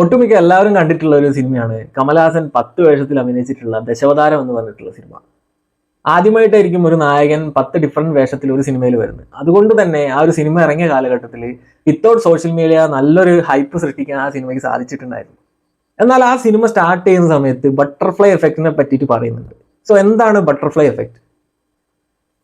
ഒട്ടുമിക്ക എല്ലാവരും കണ്ടിട്ടുള്ള ഒരു സിനിമയാണ്. കമലഹാസൻ പത്ത് വേഷത്തിൽ അഭിനയിച്ചിട്ടുള്ള ദശവതാരം എന്ന് പറഞ്ഞിട്ടുള്ള സിനിമ. ആദ്യമായിട്ടായിരിക്കും ഒരു നായകൻ പത്ത് ഡിഫറെന്റ് വേഷത്തിൽ ഒരു സിനിമയിൽ വരുന്നത്. അതുകൊണ്ട് തന്നെ ആ ഒരു സിനിമ ഇറങ്ങിയ കാലഘട്ടത്തിൽ വിത്തൗട്ട് സോഷ്യൽ മീഡിയ നല്ലൊരു ഹൈപ്പ് സൃഷ്ടിക്കാൻ ആ സിനിമയ്ക്ക് സാധിച്ചിട്ടുണ്ടായിരുന്നു. എന്നാൽ ആ സിനിമ സ്റ്റാർട്ട് ചെയ്യുന്ന സമയത്ത് ബട്ടർഫ്ലൈ എഫക്റ്റിനെ പറ്റിയിട്ട് പറയുന്നുണ്ട്. സോ എന്താണ് ബട്ടർഫ്ലൈ എഫക്റ്റ്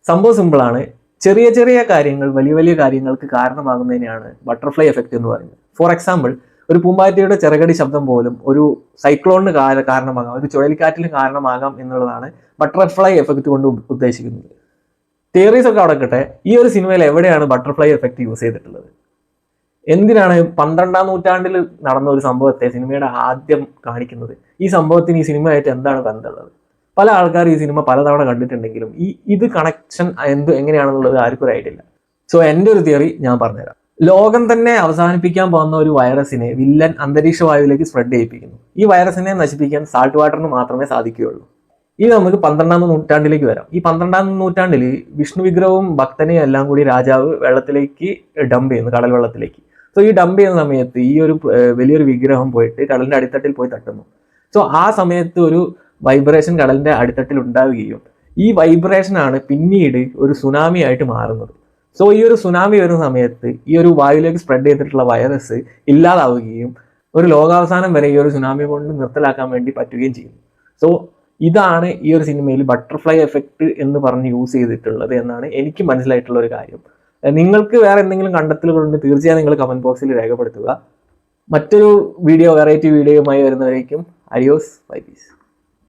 സംഭവം സിമ്പിളാണ് ചെറിയ ചെറിയ കാര്യങ്ങൾ വലിയ വലിയ കാര്യങ്ങൾക്ക് കാരണമാകുന്നതിനെയാണ് ബട്ടർഫ്ലൈ എഫക്റ്റ് എന്ന് പറയുന്നത്. ഫോർ എക്സാമ്പിൾ ഒരു പൂമ്പാറ്റയുടെ ചെറുകടി ശബ്ദം പോലും ഒരു സൈക്ലോണിന് കാര- കാരണമാകാം ഒരു ചുഴലിക്കാറ്റിന് കാരണമാകാം എന്നുള്ളതാണ് ബട്ടർഫ്ലൈ എഫക്റ്റ് കൊണ്ട് ഉദ്ദേശിക്കുന്നത്. തിയറീസ് ഒക്കെ അടക്കട്ടെ കിട്ടെ ഈ ഒരു സിനിമയിൽ എവിടെയാണ് ബട്ടർഫ്ലൈ എഫക്റ്റ് യൂസ് ചെയ്തിട്ടുള്ളത്? എന്തിനാണ് പന്ത്രണ്ടാം നൂറ്റാണ്ടിൽ നടന്ന ഒരു സംഭവത്തെ സിനിമയുടെ ആദ്യം കാണിക്കുന്നത്? ഈ സംഭവത്തിന് ഈ സിനിമയായിട്ട് എന്താണ് ബന്ധമുള്ളത്? പല ആൾക്കാർ ഈ സിനിമ പലതവണ കണ്ടിട്ടുണ്ടെങ്കിലും ഈ ഇത് കണക്ഷൻ എന്ത് എങ്ങനെയാണെന്നുള്ളത് ആർക്കും ഒരു ഐഡിയ ഇല്ല. സോ എന്റെ ഒരു തിയറി ഞാൻ പറഞ്ഞുതരാം. ലോകം തന്നെ അവസാനിപ്പിക്കാൻ പോകുന്ന ഒരു വൈറസിനെ വില്ലൻ അന്തരീക്ഷ വായുവിലേക്ക് സ്പ്രെഡ് ചെയ്യിപ്പിക്കുന്നു. ഈ വൈറസിനെ നശിപ്പിക്കാൻ സാൾട്ട് വാട്ടറിന് മാത്രമേ സാധിക്കുകയുള്ളൂ. ഇനി നമുക്ക് പന്ത്രണ്ടാം നൂറ്റാണ്ടിലേക്ക് വരാം. ഈ പന്ത്രണ്ടാം നൂറ്റാണ്ടിൽ വിഷ്ണു വിഗ്രഹവും ഭക്തനെയും എല്ലാം കൂടി രാജാവ് വെള്ളത്തിലേക്ക് ഡംപ് ചെയ്യുന്നു കടൽ വെള്ളത്തിലേക്ക്. സോ ഈ ഡംപ് ചെയ്യുന്ന സമയത്ത് ഈ ഒരു വലിയൊരു വിഗ്രഹം പോയിട്ട് കടലിന്റെ അടിത്തട്ടിൽ പോയി തട്ടുന്നു. സോ ആ സമയത്ത് ഒരു വൈബ്രേഷൻ കടലിന്റെ അടിത്തട്ടിൽ ഉണ്ടാവുകയും ഈ വൈബ്രേഷൻ ആണ് പിന്നീട് ഒരു സുനാമി ആയിട്ട് മാറുന്നത്. സോ ഈ ഒരു സുനാമി വരുന്ന സമയത്ത് ഈ ഒരു വായുവിലേക്ക് സ്പ്രെഡ് ചെയ്തിട്ടുള്ള വൈറസ് ഇല്ലാതാവുകയും ഒരു ലോകാവസാനം വരെ ഈ ഒരു സുനാമി കൊണ്ട് നിർത്തലാക്കാൻ വേണ്ടി പറ്റുകയും ചെയ്യും സോ ഇതാണ് ഈ ഒരു സിനിമയിൽ ബട്ടർഫ്ലൈ എഫക്റ്റ് എന്ന് പറഞ്ഞ് യൂസ് ചെയ്തിട്ടുള്ളത് എന്നാണ് എനിക്ക് മനസ്സിലായിട്ടുള്ള ഒരു കാര്യം. നിങ്ങൾക്ക് വേറെ എന്തെങ്കിലും കണ്ടെത്തലുകളുണ്ട് തീർച്ചയായും നിങ്ങൾ കമന്റ് ബോക്സിൽ രേഖപ്പെടുത്തുക. മറ്റൊരു വീഡിയോ വെറൈറ്റി വീഡിയോയുമായി വരുന്നവരേക്കും അരിയോസ് ബൈ പീസ്